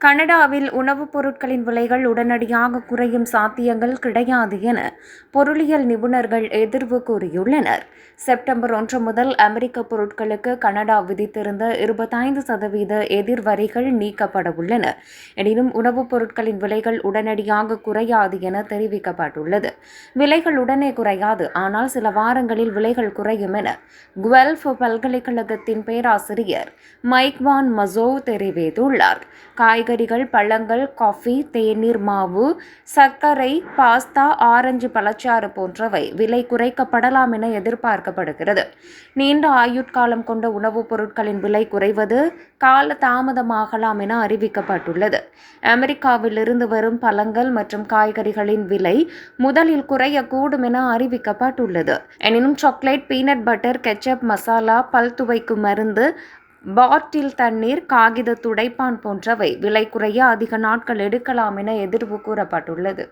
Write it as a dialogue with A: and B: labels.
A: கனடாவில் உணவுப் பொருட்களின் விலைகள் உடனடியாக குறையும் சாத்தியங்கள் கிடையாது என பொருளியல் நிபுணர்கள் எதிர்வு கூறியுள்ளனர். செப்டம்பர் ஒன்று முதல் அமெரிக்க பொருட்களுக்கு கனடா விதித்திருந்த இருபத்தைந்து சதவீத எதிர்வரிகள் நீக்கப்பட உள்ளன. எனினும் உணவுப் பொருட்களின் விலைகள் உடனடியாக குறையாது என தெரிவிக்கப்பட்டுள்ளது. விலைகள் உடனே குறையாது ஆனால் சில வாரங்களில் விலைகள் குறையும் என குவெல்ஃப் பல்கலைக்கழகத்தின் பேராசிரியர் மைக் வான் மசோ தெரிவித்துள்ளார். காய்கறிகள் பழங்கள் காஃபி தேநீர் மாவு சர்க்கரை பாஸ்தா ஆரஞ்சு பழச்சாறு போன்றவை விலை குறைக்கப்படலாம் என எதிர்பார்க்கப்படுகிறது. நீண்ட ஆயுட்காலம் கொண்ட உணவுப் பொருட்களின் விலை குறைவது கால தாமதமாகலாம் என அறிவிக்கப்பட்டுள்ளது. அமெரிக்காவிலிருந்து வரும் பழங்கள் மற்றும் காய்கறிகளின் விலை முதலில் குறையக்கூடும் என அறிவிக்கப்பட்டுள்ளது. எனினும் chocolate peanut butter ketchup masala பல் துவைக்கும் மருந்து பாட்டில் தண்ணீர் காகித துடைப்பான் போன்றவை விலை குறைய அதிக நாட்கள் எடுக்கலாம் என எதிர்வு கூறப்பட்டுள்ளது.